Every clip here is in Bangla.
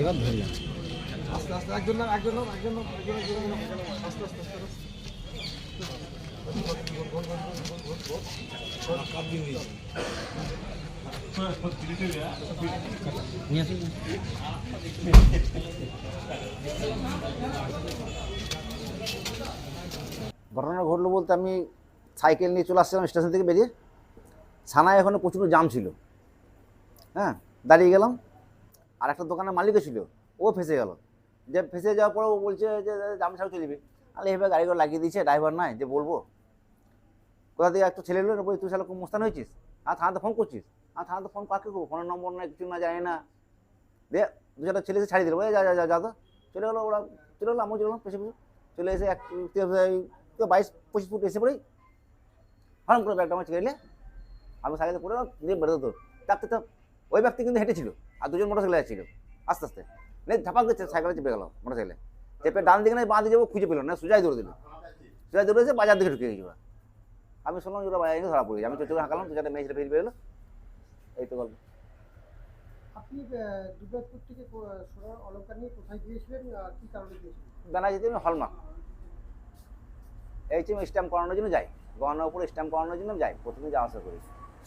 এবার ধরলাম আস্তে আস্তে একজন নাম একজন নাম একজন নাম একজন একজন নাম, একজন নাম, আস্তে আস্তে আস্তে আস্তে। নিয়ে আসুন। ঘটনা ঘটলো বলতে আমি সাইকেল নিয়ে চলে আসছিলাম স্টেশন থেকে বেরিয়ে। ছানায় এখানে প্রচুর জাম ছিল। হ্যাঁ দাঁড়িয়ে গেলাম। আর একটা দোকানের মালিকও ছিল, ও ফেসে গেল। যে ফেসে যাওয়ার পরে ও বলছে যে জাম ছাড়া চলে যাবে। আরে, এভাবে গাড়িগুলো লাগিয়ে দিয়েছে, ড্রাইভার নাই, যে বলব। কোথা থেকে একটা ছেলে এলো বলি তুই সালে খুব মোস্তান হয়েছিস? আর থানাতে ফোন করছিস? আর থানাতে ফোন কাকে করব? ফোনের নম্বর না কিছু না, জানি না। দিয়ে দু চারটা ছেলে এসে ছাড়িয়ে দিল। যা যা যা যা তো চলে গেলো ওরা, চলে গেলো, আমিও চলে গেলাম পেছনে চলে এসে এক বাইশ, পঁচিশ ফুট এসে পড়েই হরম করে ব্যাগটা আমার ছেড়ে আমি সাইকেলে পড়ে দিয়ে বেরোতো তো চাপতে চাপ ওই ব্যক্তি কিন্তু হেঁটেছিল আর দুজন মোটর সাইকেলে যাচ্ছিল। আস্তে আস্তে। নে ঝাপাক দিচ্ছে সাইকেলে চেপে গেল মোটর সাইকেলে চেপে ডান দিকে না বাঁ দিকে যাব খুঁজে পেল না সুজাই দৌড়ে দিল। সুজাই দৌড়ে এসে বাজার দিকে ঢুকে ওরা। আমি শুনলাম যে ওরা বাজার দিকে ধরা পড়ে গেছে। আমি চোখে হাঁকালাম দু চারটে মেয়ে ছেলে ফিরে পেল এই তো গল্প। আপনি আহ, দুর্গাপুর থেকে সোনার অলঙ্কার নিয়ে কোথায় গিয়েছিলেন কি কারণে গিয়েছিলেন? আমি হলমার্ক। এই যে স্ট্যাম্প করানোর জন্য যাই। গহনার উপরে স্ট্যাম্প করানোর জন্য যাই প্রতিদিন যাওয়া আসা করি।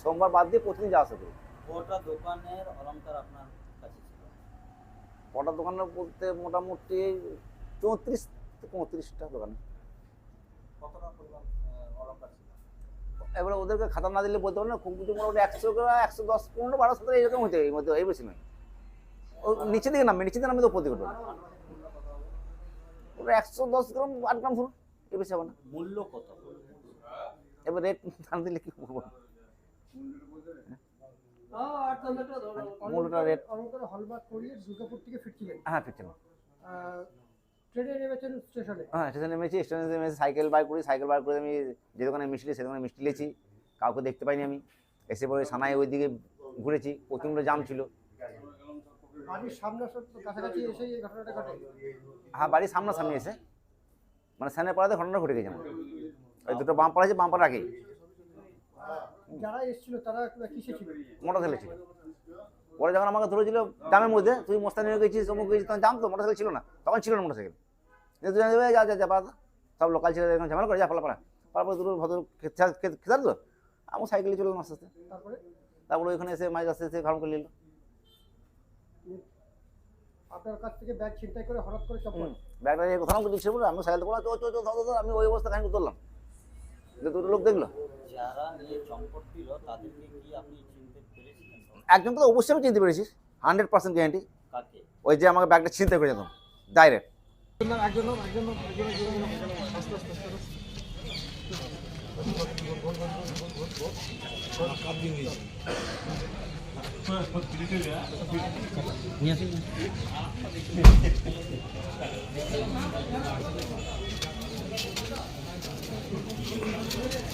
সোমবার বাদ দিয়ে প্রতিদিন যাওয়া আসা করি। কটা দোকানের অলংকার আপনার কাছে ছিল? কটা দোকানে বলতে মোটামুটি চৌত্রিশ থেকে পঁয়ত্রিশটা দোকানে। কতটা পরিমাণ অলংকার ছিল? এবারে ওদেরকে খাতা না দিলে বলতে পারো না খুব কিছু মোটামুটি একশো একশো দশ পনেরো বারো সতেরো এরকম হতে এই মধ্যে এই বেশি নয়। ও নিচে দিকে নামবে নিচে দিকে নামবে তো উপর দিকে ওটা একশো দশ গ্রাম আট গ্রাম ধরুন এ বেশি হবে না। মূল্য কত? এবার রেট না দিলে কি করব মূল্যটা রেট অলঙ্কার হলমার্ক করিয়ে দুর্গাপুর থেকে ফিরছিলেন হ্যাঁ ট্রেনে নেমেছেন স্টেশনে? হ্যাঁ স্টেশনে নেমেছি স্টেশনে নেমেছি সাইকেল বার করি সাইকেল বার করে আমি যে দোকানে মিষ্টি সে দোকানে মিষ্টি লেছি। কাউকে দেখতে পাইনি আমি। এসে পরে সানায় ওইদিকে ঘুরেছি প্রচণ্ড জাম ছিল। সামনে হ্যাঁ বাড়ির সামনাসামনি এসে। মানে স্যানের পাড়াতে ঘটনা ঘটে গেছে আমার। ওই দুটো বাম পাড়া আছে বাম পাড়া আগেই যারা এসেছিল তারা কিসে ছিল? মোটর সাইকেল ছিল। পরে যখন আমাকে ধরেছিল জামের মধ্যে তুই মোস্তানি গেছিস অমুক গেছিস তখন জাম তো মোটর সাইকেল ছিল না। তখন ছিল না মোটর সাইকেল তুই জানবি যা যা যা পাড়া সব লোকাল ছিল এরকম ঝামেলা করে যা পালা পাড়া তারপরে দুটো ভদ্র খেতে তো আমি সাইকেলে চললাম আস্তে আস্তে। তারপরে? তারপরে ওইখানে এসে মাঝে আস্তে আস্তে ঘাম করে নিল। আপনার কাছ থেকে ব্যাগ ছিনতাই করে হঠাৎ করে চপ্পল ব্যাগটা নিয়ে কোথাও দিচ্ছে বলে আমি সাইকেল ধর, আমি ওই অবস্থা খানিক তুললাম যে দুটো লোক দেখল। চিনতে একজন তো অবশ্যই আমি চিনতে পেরেছি। হান্ড্রেড পার্সেন্ট গ্যারান্টি ওই যে আমাকে ব্যাগটা ছিনতে করে যেত ডাইরেক্ট। নিয়ে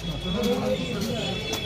いいですね。